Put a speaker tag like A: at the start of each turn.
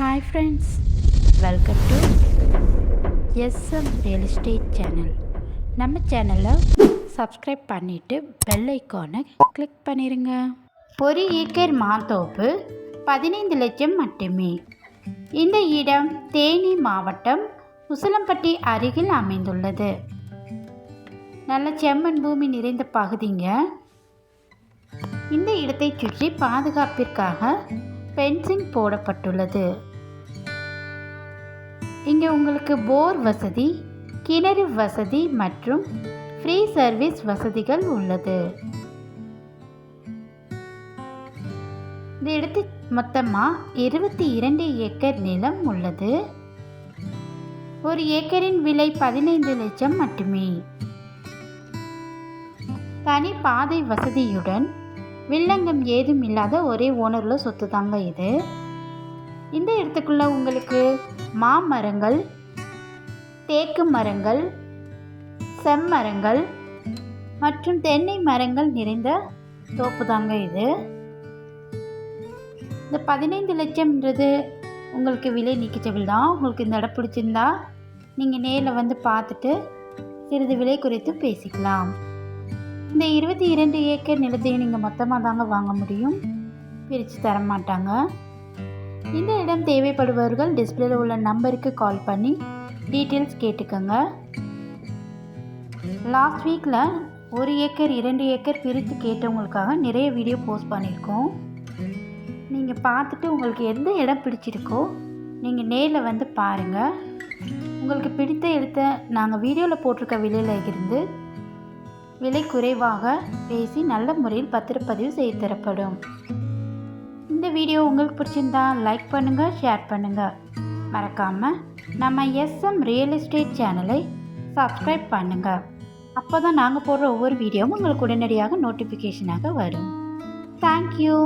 A: Hi friends welcome to SM real estate channel நம்ம சேனலை subscribe பண்ணிவிட்டு பெல் ஐக்கானை கிளிக் பண்ணிடுங்க ஒரு ஏக்கர் மாந்தோப்பு பதினைந்து லட்சம் மட்டுமே. இந்த இடம் தேனி மாவட்டம் உசிலம்பட்டி அருகில் அமைந்துள்ளது. நல்ல செம்மண் பூமி நிறைந்த பகுதிங்க. இந்த இடத்தை சுற்றி பாதுகாப்பிற்காக ஃபென்சிங் போடப்பட்டுள்ளது. இங்கே உங்களுக்கு போர் வசதி கிணறு வசதி மற்றும் ஃப்ரீ சர்வீஸ் வசதிகள் உள்ளது. இந்த இடத்து மொத்தமாக இருபத்தி இரண்டு ஏக்கர் நிலம் உள்ளது. ஒரு ஏக்கரின் விலை பதினைந்து லட்சம் மட்டுமே. தனி பாதை வசதியுடன் வில்லங்கம் ஏதும் இல்லாத ஒரே ஓனரில் சொத்து தாங்க இது. இந்த இடத்துக்குள்ள உங்களுக்கு மாமரங்கள் தேக்கு மரங்கள் செம்மரங்கள் மற்றும் தென்னை மரங்கள் நிறைந்த தோப்பு தாங்க இது. இந்த பதினைந்து லட்சம்ன்றது உங்களுக்கு விலை நீக்கிச்சவில் தான். உங்களுக்கு இந்த இடம் பிடிச்சிருந்தா நீங்கள் நேரில் வந்து பார்த்துட்டு சிறிது விலை குறித்து பேசிக்கலாம். இந்த இருபத்தி இரண்டு ஏக்கர் நிலத்தையும் நீங்கள் மொத்தமாக தாங்க வாங்க முடியும். பிரித்து தர மாட்டாங்க இந்த இடம் தேவைப்படுபவர்கள் டிஸ்பிளேல உள்ள நம்பருக்கு கால் பண்ணி டீட்டெயில்ஸ் கேட்டுக்கோங்க. லாஸ்ட் வீக்கில் ஒரு ஏக்கர் இரண்டு ஏக்கர் பிரித்து கேட்டவங்களுக்காக நிறைய வீடியோ போஸ்ட் பண்ணியிருக்கோம். நீங்கள் பார்த்துட்டு உங்களுக்கு எந்த இடம் பிடிச்சிருக்கோ நீங்கள் நேரில் வந்து பாருங்கள் உங்களுக்கு பிடித்த இடத்த நாங்கள் வீடியோவில் போட்டிருக்க விலையில் இருந்து விலை குறைவாக பேசி நல்ல முறையில் பத்திரப்பதிவு செய்து தரப்படும். இந்த வீடியோ உங்களுக்கு பிடிச்சிருந்தா லைக் பண்ணுங்கள் ஷேர் பண்ணுங்கள் மறக்காமல் நம்ம எஸ்எம் ரியல் எஸ்டேட் சேனலை சப்ஸ்கிரைப் பண்ணுங்கள் அப்போ தான் நாங்கள் போடுற ஒவ்வொரு வீடியோவும் உங்களுக்கு உடனடியாக நோட்டிஃபிகேஷனாக வரும். தேங்க்யூ